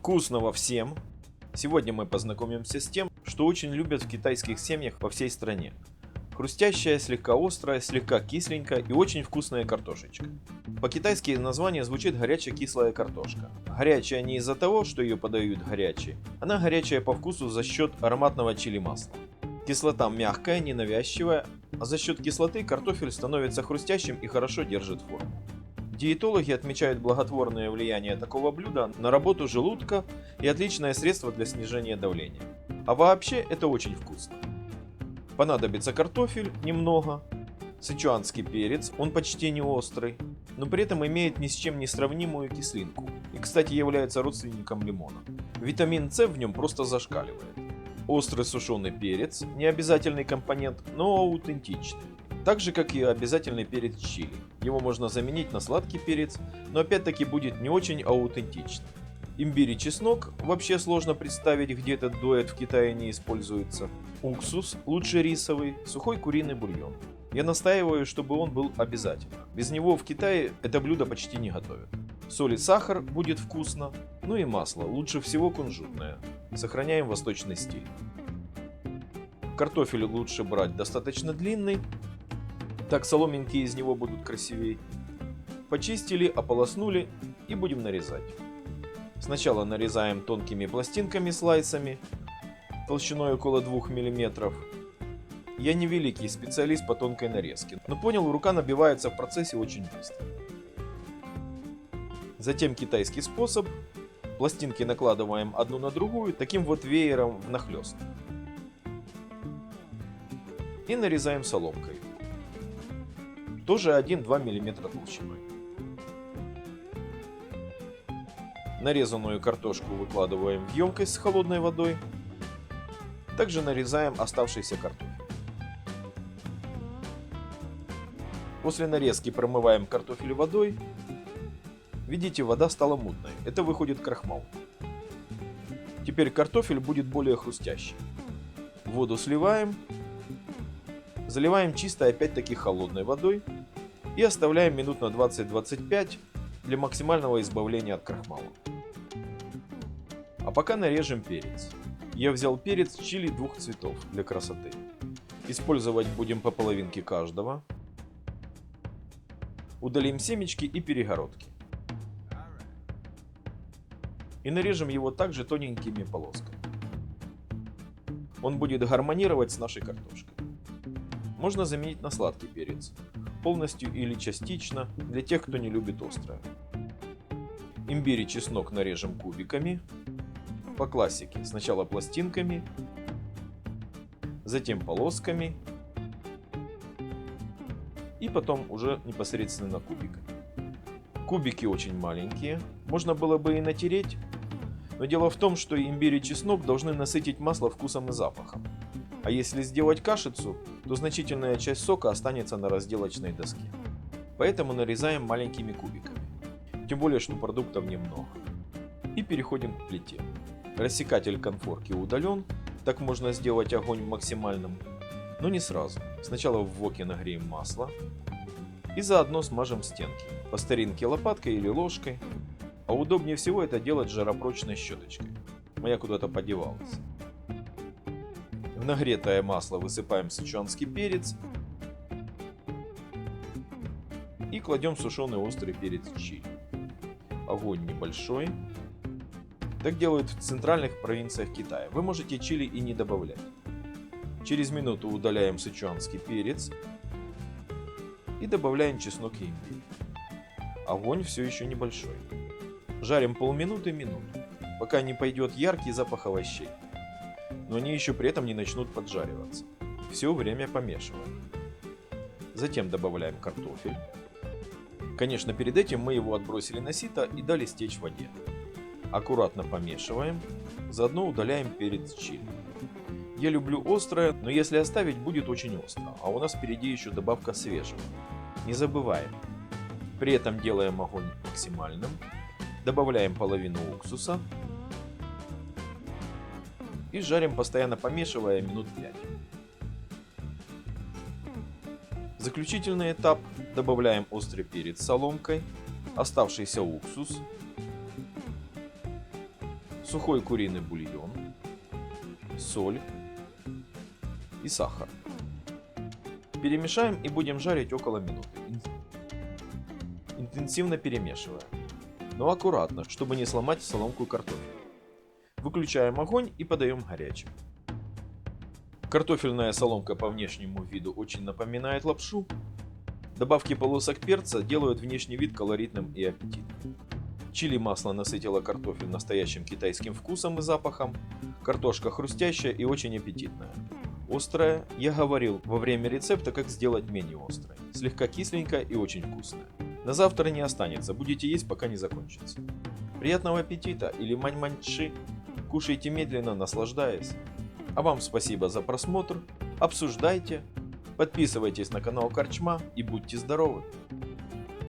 Вкусного всем! Сегодня мы познакомимся с тем, что очень любят в китайских семьях по всей стране. Хрустящая, слегка острая, слегка кисленькая и очень вкусная картошечка. По-китайски название звучит горячая кислая картошка. Горячая не из-за того, что ее подают горячей, она горячая по вкусу за счет ароматного чили масла. Кислота мягкая, ненавязчивая, а за счет кислоты картофель становится хрустящим и хорошо держит форму. Диетологи отмечают благотворное влияние такого блюда на работу желудка и отличное средство для снижения давления. А вообще это очень вкусно. Понадобится картофель немного, сычуанский перец, он почти не острый, но при этом имеет ни с чем не сравнимую кислинку и, кстати, является родственником лимона. Витамин С в нем просто зашкаливает. Острый сушеный перец, не обязательный компонент, но аутентичный. Так же, как и обязательный перец чили. Его можно заменить на сладкий перец, но опять-таки будет не очень аутентично. Имбирь и чеснок вообще сложно представить, где этот дуэт в Китае не используется. Уксус, лучше рисовый, сухой куриный бульон. Я настаиваю, чтобы он был обязательно. Без него в Китае это блюдо почти не готовят. Соль и сахар будет вкусно. Ну и масло, лучше всего кунжутное. Сохраняем восточный стиль. Картофель лучше брать достаточно длинный, так соломинки из него будут красивее. Почистили, ополоснули и будем нарезать. Сначала нарезаем тонкими пластинками слайсами, толщиной около 2 мм. Я не великий специалист по тонкой нарезке, но понял, рука набивается в процессе очень быстро. Затем китайский способ. Пластинки накладываем одну на другую, таким вот веером внахлёст. И нарезаем соломкой тоже 1-2 мм толщиной. Нарезанную картошку выкладываем в емкость с холодной водой. Также нарезаем оставшийся картофель. После нарезки промываем картофель водой. Видите, вода стала мутной. Это выходит крахмал. Теперь картофель будет более хрустящий. Воду сливаем. Заливаем чисто опять-таки холодной водой и оставляем минут на 20-25 для максимального избавления от крахмала. А пока нарежем перец. Я взял перец чили двух цветов для красоты. Использовать будем по половинке каждого. Удалим семечки и перегородки. И нарежем его также тоненькими полосками. Он будет гармонировать с нашей картошкой. Можно заменить на сладкий перец полностью или частично, для тех, кто не любит острое. Имбирь и чеснок нарежем кубиками. По классике, сначала пластинками, затем полосками и потом уже непосредственно кубиками. Кубики очень маленькие, можно было бы и натереть, но дело в том, что имбирь и чеснок должны насытить масло вкусом и запахом. А если сделать кашицу, то значительная часть сока останется на разделочной доске. Поэтому нарезаем маленькими кубиками. Тем более, что продуктов немного. И переходим к плите. Рассекатель конфорки удален, так можно сделать огонь максимальным, но не сразу. Сначала в воке нагреем масло и заодно смажем стенки. По старинке лопаткой или ложкой, а удобнее всего это делать жаропрочной щеточкой. Моя куда-то подевалась. В нагретое масло высыпаем сычуанский перец и кладем сушеный острый перец чили. Огонь небольшой. Так делают в центральных провинциях Китая. Вы можете чили и не добавлять. Через минуту удаляем сычуанский перец и добавляем чеснок и имбирь. Огонь все еще небольшой. Жарим полминуты-минуту, пока не пойдет яркий запах овощей но они еще при этом не начнут поджариваться. Все время помешиваем. Затем добавляем картофель. Конечно, перед этим мы его отбросили на сито и дали стечь в воде. Аккуратно помешиваем, заодно удаляем перец чили. Я люблю острое, но если оставить, будет очень остро, а у нас впереди еще добавка свежего. Не забываем. При этом делаем огонь максимальным, добавляем половину уксуса, и жарим, постоянно помешивая минут 5. Заключительный этап. Добавляем острый перец соломкой, оставшийся уксус сухой куриный бульон, соль и сахар. Перемешаем и будем жарить около минуты, ин- интенсивно перемешивая. Но аккуратно, чтобы не сломать соломку картофеля. Выключаем огонь и подаем горячим. Картофельная соломка по внешнему виду очень напоминает лапшу. Добавки полосок перца делают внешний вид колоритным и аппетитным. Чили масло насытило картофель настоящим китайским вкусом и запахом. Картошка хрустящая и очень аппетитная. Острая, я говорил во время рецепта, как сделать менее острой. Слегка кисленькая и очень вкусная. На завтра не останется, будете есть, пока не закончится. Приятного аппетита или мань-маньши. Кушайте медленно, наслаждаясь. А вам спасибо за просмотр. Обсуждайте. Подписывайтесь на канал Корчма и будьте здоровы.